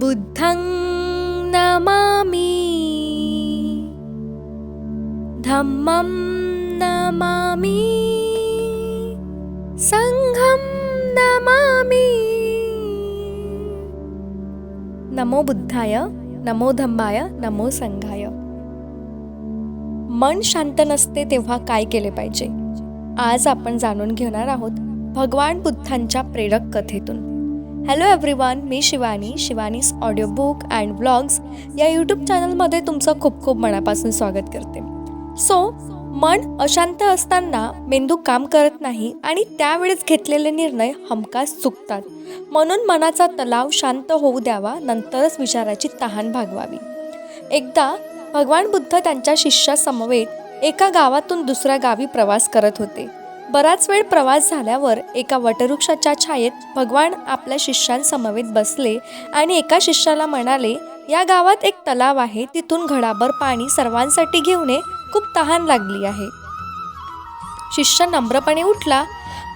बुद्धं नमामि। धम्मं नमामि। सङ्घं नमामि। नमो बुद्धाय नमो धम्माय नमो संघाय। मन शांत नसते तेव्हा काय केले पाहिजे? आज आपण जाणून घेणार आहोत भगवान बुद्धांच्या प्रेरक कथेतून. Hello everyone me Shivani Shivani's audio book and blogs या यूट्यूब चॅनलमध्ये तुमचं खूप खूप मनापासून स्वागत करते. सो मन अशांत असताना मेंदू काम करत नाही आणि त्यावेळेस घेतलेले निर्णय हमखास चुकतात. म्हणून मनाचा तलाव शांत होऊ द्यावा नंतरच विचाराची तहान भागवावी. एकदा भगवान बुद्ध त्यांच्या शिष्यासमवेत एका गावातून दुसऱ्या गावी प्रवास करत होते. बराच वेळ प्रवास झाल्यावर एका वटवृक्षाच्या छायेत भगवान आपल्या शिष्यांसमवेत बसले आणि एका शिष्याला म्हणाले या गावात एक तलाव आहे तिथून घडाभर पाणी सर्वांसाठी घेऊन खूप तहान लागली आहे. शिष्य नम्रपणे उठला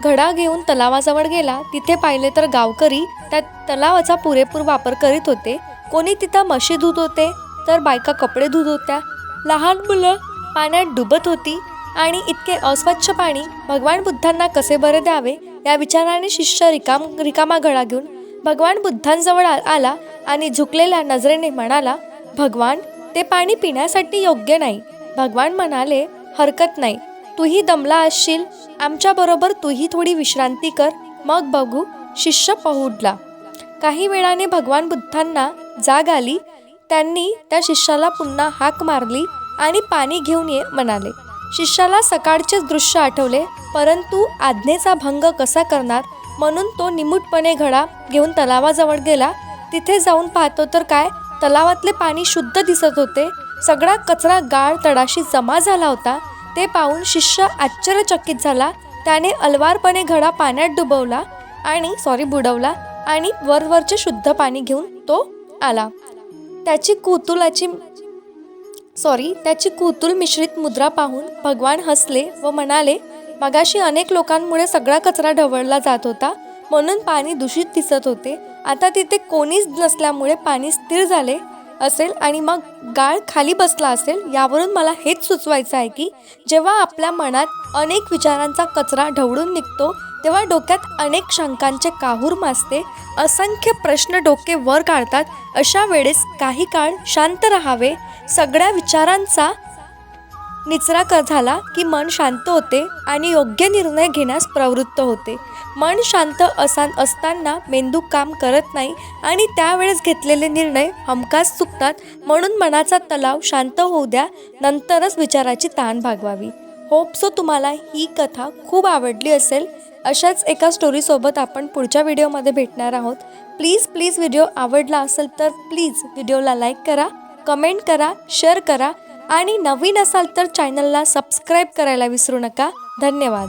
घडा घेऊन तलावाजवळ गेला. तिथे पाहिले तर गावकरी त्या तलावाचा पुरेपूर वापर करीत होते. कोणी तिथं म्हशी धुत होते तर बायका कपडे धुत होत्या. लहान मुलं पाण्यात डुबत होती. आणि इतके अस्वच्छ पाणी भगवान बुद्धांना कसे बरे द्यावे या विचाराने शिष्य रिकाम रिकामा घडा घेऊन भगवान बुद्धांजवळ आला आणि झुकलेल्या नजरेने म्हणाला भगवान ते पाणी पिण्यासाठी योग्य नाही. भगवान म्हणाले हरकत नाही. तूही दमला असशील. आमच्याबरोबर तूही थोडी विश्रांती कर. मग बघू. शिष्य पहुडला. काही वेळाने भगवान बुद्धांना जाग आली. त्यांनी त्या शिष्याला पुन्हा हाक मारली आणि पाणी घेऊन ये म्हणाले. शिष्याला सकाळचेच दृश्य आठवले परंतु आज्ञेचा भंग कसा करणार? म्हणून तो निमूटपणे घडा घेऊन तलावाजवळ गेला. तिथे जाऊन पाहतो तर काय? तलावातले पाणी शुद्ध दिसत होते. सगळा कचरा गाळ तडाशी जमा झाला होता. ते पाहून शिष्य आश्चर्यचकित झाला. त्याने अलवारपणे घडा पाण्यात डुबवला आणि सॉरी बुडवला आणि वरवरचे शुद्ध पाणी घेऊन तो आला. त्याची कुतुलाची सॉरी त्याची कुतूल मिश्रित मुद्रा पाहून भगवान हसले व म्हणाले मगाशी अनेक लोकांमुळे सगळा कचरा ढवळला जात होता. म्हणून पाणी दूषित दिसत होते. आता तिथे कोणीच नसल्यामुळे पाणी स्थिर झाले असेल आणि मग गाळ खाली बसला असेल यावरून मला हेच सुचवायचं आहे की जेव्हा आपल्या मनात अनेक विचारांचा कचरा ढवळून निघतो तेव्हा डोक्यात अनेक शंकांचे काहूर मासते असंख्य प्रश्न डोके वर काढतात अशा वेळेस काही काळ शांत राहावे सगळ्या विचारांचा निचरा क झाला की मन शांत होते आणि योग्य निर्णय घेण्यास प्रवृत्त होते. मन शांत असा असताना मेंदू काम करत नाही आणि त्यावेळेस घेतलेले निर्णय हमखास चुकतात म्हणून मनाचा तलाव शांत होऊ द्या नंतरच विचाराची ताण भागवावी. होप सो तुम्हाला ही कथा खूप आवडली असेल. अशाच एका स्टोरीसोबत आपण पुढच्या व्हिडिओमध्ये भेटणार आहोत. प्लीज प्लीज व्हिडिओ आवडला असेल तर प्लीज व्हिडिओला लाईक करा कमेंट करा शेअर करा आणि नवीन असाल तर चॅनलला सबस्क्राईब करायला विसरू नका. धन्यवाद.